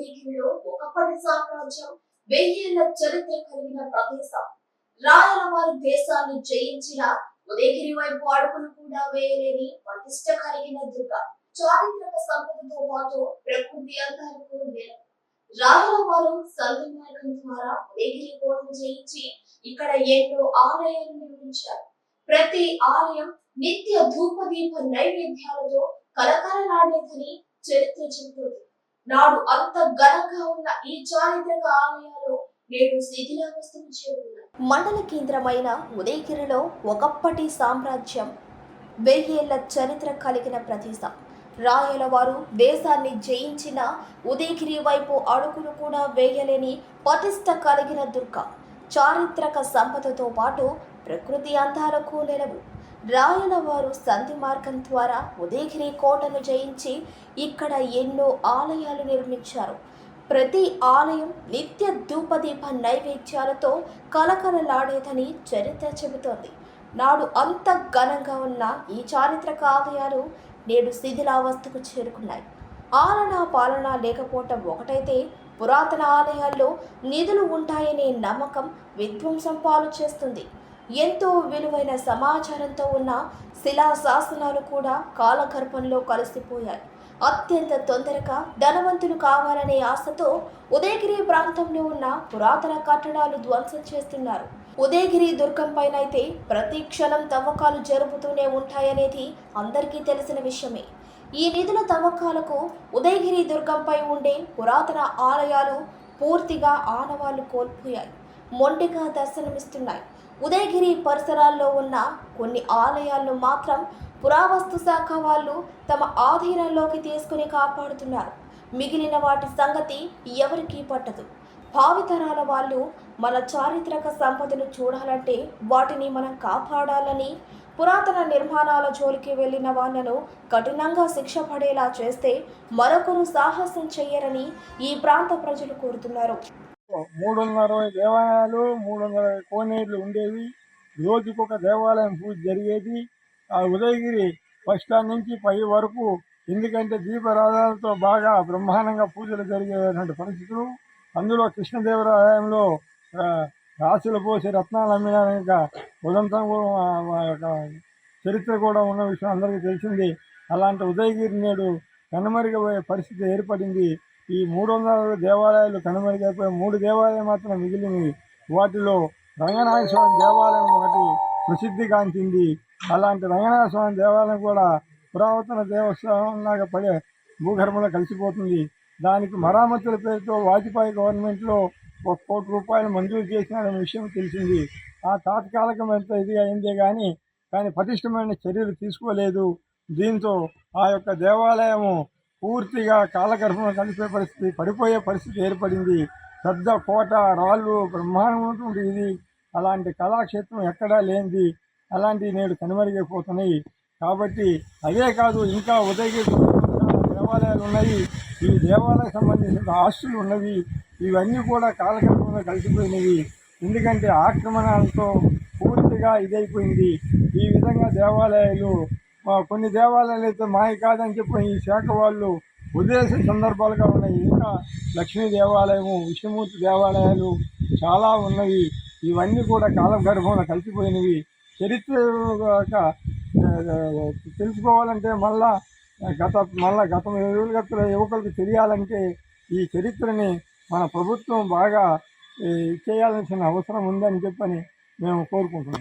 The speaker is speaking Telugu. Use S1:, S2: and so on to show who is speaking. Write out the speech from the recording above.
S1: ఉదయగిరిలో ఒకప్పటి సామ్రాజ్యం వెయ్యేళ్ళ చరిత్ర కలిగిన ప్రదేశం. రాయల వారి దేశాన్ని జయించిన ఉదయగిరి వైపు అడుగులు కూడా వేయలేని పటిష్ట కలిగిన దుర్గ. చారిత్రక సంపదతో పాటు ప్రకృతి అందాలకు నెల రాయల వారు సంధి మార్గం ద్వారా ఉదయగిరి కోటను జయించి ఇక్కడ ఎన్నో ఆలయాలు నిర్మించారు. ప్రతి ఆలయం నిత్య ధూపదీప నైవేద్యాలతో కలకలలాడేదని చరిత్ర చెబుతుంది. నాడు అంత ఘనంగా ఉన్న ఈ చారిత్రక ఆలయాలు నేడు శిథిలావస్థకు చేరుకున్నాయి మండల కేంద్రమైన ఉదయగిరిలో ఒకప్పటి సామ్రాజ్యం వెయ్యేళ్ళ చరిత్ర కలిగిన ప్రదేశం రాయల వారు దేశాన్ని జయించిన ఉదయగిరి వైపు అడుగులు కూడా వేయలేని పటిష్ట కలిగిన దుర్గ. చారిత్రక సంపదతో పాటు ప్రకృతి అందాలకు నెలవు. రాయల వారు సంధి మార్గం ద్వారా ఉదయగిరి కోటను జయించి ఇక్కడ ఎన్నో ఆలయాలు నిర్మించారు. ప్రతి ఆలయం నిత్య ధూపదీప నైవేద్యాలతో కలకలలాడేదని చరిత్ర చెబుతోంది. నాడు అంత ఘనంగా ఉన్న ఈ చారిత్రక ఆలయాలు నేడు శిథిలావస్థకు చేరుకున్నాయి. ఆలన పాలన లేకపోవటం ఒకటైతే పురాతన ఆలయాల్లో నిధులు ఉంటాయనే నమ్మకం విధ్వంసం పాలు చేస్తుంది. ఎంతో విలువైన సమాచారంతో ఉన్న శిలా శాసనాలు కూడా కాలగర్భంలో కలిసిపోయాయి. అత్యంత తొందరగా ధనవంతులు కావాలనే ఆశతో ఉదయగిరి ప్రాంతంలో ఉన్న పురాతన కట్టడాలు ధ్వంసం చేస్తున్నారు. ఉదయగిరి దుర్గం పైన అయితే ప్రతి క్షణం తవ్వకాలు జరుపుతూనే ఉంటాయనేది అందరికీ తెలిసిన విషయమే. ఈ నిధుల తవ్వకాలకు ఉదయగిరి దుర్గంపై ఉండే పురాతన ఆలయాలు పూర్తిగా ఆనవాళ్ళు కోల్పోయాయి. మొండిగా దర్శనమిస్తున్నాయి. ఉదయగిరి పరిసరాల్లో ఉన్న కొన్ని ఆలయాలను మాత్రం పురావస్తు శాఖ వాళ్ళు తమ ఆధీనంలోకి తీసుకుని కాపాడుతున్నారు. మిగిలిన వాటి సంగతి ఎవరికీ పట్టదు. భావితరాల వాళ్ళు మన చారిత్రక సంపదను చూడాలంటే వాటిని మనం కాపాడాలని పురాతన నిర్మాణాల జోలికి వెళ్ళిన వాళ్ళను కఠినంగా శిక్ష పడేలా చేస్తే మరొకరు సాహసం చెయ్యరని ఈ ప్రాంత ప్రజలు కోరుతున్నారు.
S2: మూడు వందల అరవై దేవాలయాలు మూడు వందల అరవై కోనేరులు ఉండేవి. రోజుకొక దేవాలయం పూజ జరిగేది. ఆ ఉదయగిరి బస్ స్టాండ్ నుంచి పై వరకు ఎందుకంటే దీపరాధాలతో బాగా బ్రహ్మాండంగా పూజలు జరిగేటువంటి పరిస్థితులు. అందులో కృష్ణదేవరాలయంలో రాసులు పోసి రత్నాలు అమ్మినాక ఉదంతం యొక్క చరిత్ర కూడా ఉన్న విషయం అందరికీ తెలిసింది. అలాంటి ఉదయగిరి నేడు కనుమరుగపోయే పరిస్థితి ఏర్పడింది. ఈ మూడు వందల దేవాలయాలు కనుమరుగైపోయి మూడు దేవాలయాలు మాత్రం మిగిలినవి వాటిలో రంగనాథ స్వామి దేవాలయం ఒకటి ప్రసిద్ధిగాంచింది అలాంటి రంగనాథ స్వామి దేవాలయం కూడా పురాతన దేవస్థానం లాగా పడే భూగర్భంలో కలిసిపోతుంది. దానికి మరామతుల పేరుతో వాజ్పేయి గవర్నమెంట్లో ఒక కోటి రూపాయలు మంజూరు చేసిన విషయం తెలిసింది. ఆ తాత్కాలికమైన ఇది అయిందే కానీ కానీ పటిష్టమైన చర్యలు తీసుకోలేదు. దీంతో ఆ యొక్క దేవాలయము పూర్తిగా కాలగర్భం కలిపే పరిస్థితి పడిపోయే పరిస్థితి ఏర్పడింది. పెద్ద కోట రాళ్ళు బ్రహ్మాండమైనటువంటి ఇది. అలాంటి కళాక్షేత్రం ఎక్కడా లేనిది. అలాంటివి నేడు కనుమరుగైపోతున్నాయి. కాబట్టి అదే కాదు ఇంకా ఉదయగిరి దేవాలయాలు ఉన్నాయి. ఈ దేవాలయాలకు సంబంధించిన ఆస్తులు ఉన్నవి. ఇవన్నీ కూడా కాలగర్భంలో కలిసిపోయినవి. ఎందుకంటే ఆక్రమణలతో పూర్తిగా ఇదైపోయింది. ఈ విధంగా దేవాలయాలు కొన్ని దేవాలయాలు అయితే మాయ కాదని చెప్పి ఈ శాఖ వాళ్ళు ఉద్దేశ సందర్భాలుగా ఉన్నాయి. ఇంకా లక్ష్మీ దేవాలయము విష్ణుమూర్తి దేవాలయాలు చాలా ఉన్నవి ఇవన్నీ కూడా కాలం గర్భంలో కలిసిపోయినవి. చరిత్ర తెలుసుకోవాలంటే మళ్ళా గత మళ్ళా గత గత యువకులకు తెలియాలంటే ఈ చరిత్రని మన ప్రభుత్వం బాగా చేయాల్సిన అవసరం ఉందని చెప్పని మేము కోరుకుంటున్నాం.